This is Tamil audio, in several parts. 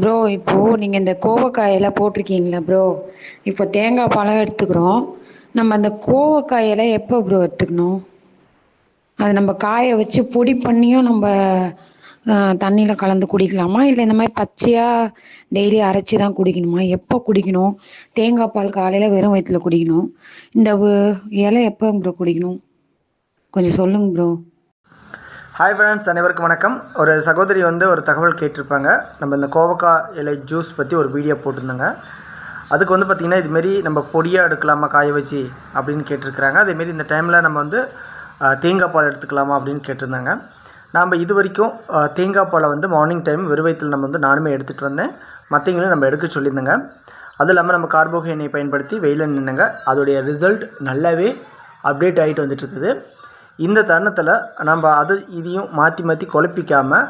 ப்ரோ இப்போது நீங்கள் இந்த கோவக்காயெல்லாம் போட்டிருக்கீங்களா ப்ரோ இப்போ தேங்காய் பழம் எடுத்துக்கிறோம். நம்ம அந்த கோவக்காயெல்லாம் எப்போ ப்ரோ எடுத்துக்கணும்? அது நம்ம காய வச்சு பொடி பண்ணியும் நம்ம தண்ணியில் கலந்து குடிக்கலாமா? இல்லை இந்த மாதிரி பச்சையாக டெய்லி அரைச்சி தான் குடிக்கணுமா? எப்போ குடிக்கணும்? தேங்காய் பால் காலையில் வெறும் வயிற்றுல குடிக்கணும். இந்த இலை எப்போ ப்ரோ குடிக்கணும்? கொஞ்சம் சொல்லுங்கள் ப்ரோ ஹாய் ஃப்ரெண்ட்ஸ் அனைவருக்கும் வணக்கம். ஒரு சகோதரி வந்து ஒரு தகவல் கேட்டிருப்பாங்க. நம்ம இந்த கோவக்கா இலை ஜூஸ் பற்றி ஒரு வீடியோ போட்டிருந்தோங்க. அதுக்கு வந்து பார்த்திங்கன்னா இதுமாரி நம்ம பொடியாக எடுக்கலாமா காய வச்சு அப்படின்னு கேட்டிருக்கிறாங்க. அதேமாரி இந்த டைமில் நம்ம வந்து தேங்காய் பால் எடுத்துக்கலாமா அப்படின்னு கேட்டிருந்தாங்க. நாம் இது வரைக்கும் தேங்காய் பாலை வந்து மார்னிங் டைம் வெறுவயத்தில் நம்ம வந்து நானுமே எடுத்துகிட்டு வந்தேன். மற்றவங்களும் நம்ம எடுக்க சொல்லியிருந்தேங்க. அதுவும் இல்லாமல் நம்ம கார்போகை பயன்படுத்தி வெயிலில் நின்னுங்க அதோடைய ரிசல்ட் நல்லாவே அப்டேட் ஆகிட்டு வந்துட்டுருக்குது இந்த தருணத்தில் நம்ம அது இதையும் மாற்றி மாற்றி குழப்பிக்காமல்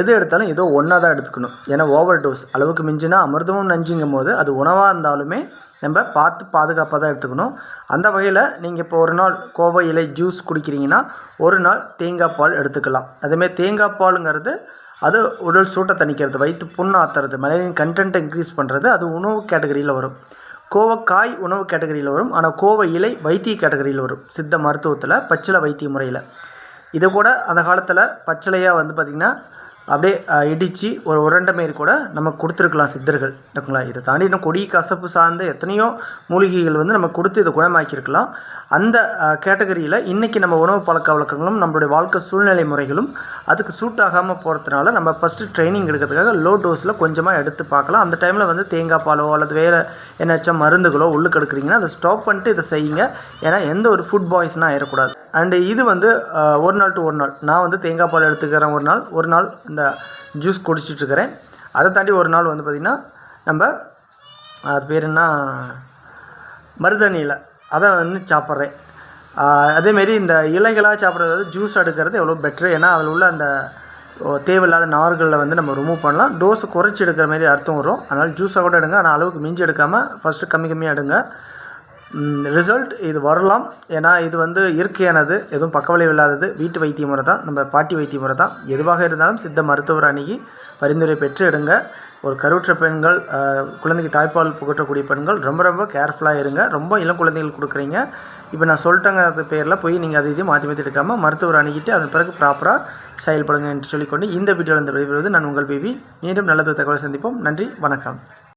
எது எடுத்தாலும் ஏதோ ஒன்றா தான் எடுத்துக்கணும். ஏன்னா ஓவர் டோஸ் அளவுக்கு மிஞ்சினா அமிர்தமும் நஞ்சுங்கும் போது அது உணவாக இருந்தாலுமே நம்ம பார்த்து பாதுகாப்பாக தான் எடுத்துக்கணும். அந்த வகையில் நீங்கள் இப்போ ஒரு நாள் கோவை இலை ஜூஸ் குடிக்கிறீங்கன்னா ஒரு நாள் தேங்காய் பால் எடுத்துக்கலாம். அதேமாதிரி தேங்காய் பாலுங்கிறது அது உடல் சூட்டை தணிக்கிறது வயிற்று புண்ணு ஆத்துறது மலையின் கண்டென்ட்டை இன்க்ரீஸ் பண்ணுறது அது உணவு கேட்டகரியில் வரும். கோவக்காய் உணவு கேட்டகரியில் வரும். ஆனால் கோவை இலை வைத்திய கேட்டகரியில் வரும். சித்த மருத்துவத்தில் பச்சிலை வைத்திய முறையில். இதை கூட அந்த காலத்தில் பச்சிலையாக வந்து பார்த்திங்கன்னா அப்படியே இடித்து ஒரு உரண்டை மாரி கூட நம்ம கொடுத்துருக்கலாம் சித்தர்கள். இருக்குங்களா இதை தாண்டி இன்னும் கொடி கசப்பு சார்ந்த எத்தனையோ மூலிகைகள் வந்து நம்ம கொடுத்து இதை குணமாக்கியிருக்கலாம். அந்த கேட்டகரியில் இன்றைக்கி நம்ம உணவு பழக்க வழக்கங்களும் நம்மளுடைய வாழ்க்கை சூழ்நிலை முறைகளும் அதுக்கு சூட் ஆகாமல் போகிறதுனால நம்ம ஃபஸ்ட்டு ட்ரைனிங் எடுக்கிறதுக்காக லோ டோஸில் கொஞ்சமாக எடுத்து பார்க்கலாம். அந்த டைமில் வந்து தேங்காய் பாலோ அல்லது வேறு என்னாச்சும் மருந்துகளோ உள்ளுக்கு எடுக்கிறீங்கன்னா அதை ஸ்டாப் பண்ணிட்டு இதை செய்யுங்க. ஏன்னா எந்த ஒரு ஃபுட் பாய்ஸ்னால் ஆயிடக்கூடாது அண்டு இது வந்து ஒரு நாள் டு ஒரு நாள். நான் வந்து தேங்காய் பால் எடுத்துக்கிறேன் ஒரு நாள். ஒரு நாள் இந்த ஜூஸ் குடிச்சிட்ருக்கிறேன் அதை தாண்டி ஒரு நாள் வந்து பார்த்திங்கன்னா நம்ம அது பேர் என்ன? மருதணியில் அதை வந்து சாப்பிட்றேன். அதேமாரி இந்த இலைகளாக சாப்பிட்றது வந்து ஜூஸ் எடுக்கிறது எவ்வளோ பெட்ரு ஏன்னா அதில் உள்ள அந்த தேவையில்லாத நார்களில் வந்து நம்ம ரிமூவ் பண்ணலாம். டோஸு குறைச்சி எடுக்கிற மாதிரி அர்த்தம் வரும். அதனால் ஜூஸாக கூட எடுங்க. ஆனால் அளவுக்கு மிஞ்சி எடுக்காமல் ஃபஸ்ட்டு கம்மி கம்மியாக எடுங்க. ரிசல்ட் இது வரலாம். ஏன்னா இது வந்து இயற்கையானது. எதுவும் பக்கவிளைவு இல்லாதது. வீட்டு வைத்திய முறை தான். நம்ம பாட்டி வைத்திய முறை தான். எதுவாக இருந்தாலும் சித்த மருத்துவர் அணுகி பரிந்துரை பெற்று எடுங்க. ஒரு கருவுற்ற பெண்கள் குழந்தைக்கு தாய்ப்பால் புகட்டக்கூடிய பெண்கள் ரொம்ப ரொம்ப கேர்ஃபுல்லாக இருங்க. ரொம்ப இளம் குழந்தைகள் கொடுக்குறீங்க. இப்போ நான் சொல்லிட்டேங்க அது பேரில் போய் நீங்கள் அதை இதையும் மாற்றி மாற்றி எடுக்காமல் மருத்துவர் அணுகிட்டு அதன் பிறகு ப்ராப்பராக செயல்படுங்க என்று சொல்லிக்கொண்டு இந்த வீடியோவில் இந்த விளைவுவது நான் உங்கள் பேபி. மீண்டும் நல்லது தகவல் சந்திப்போம். நன்றி. வணக்கம்.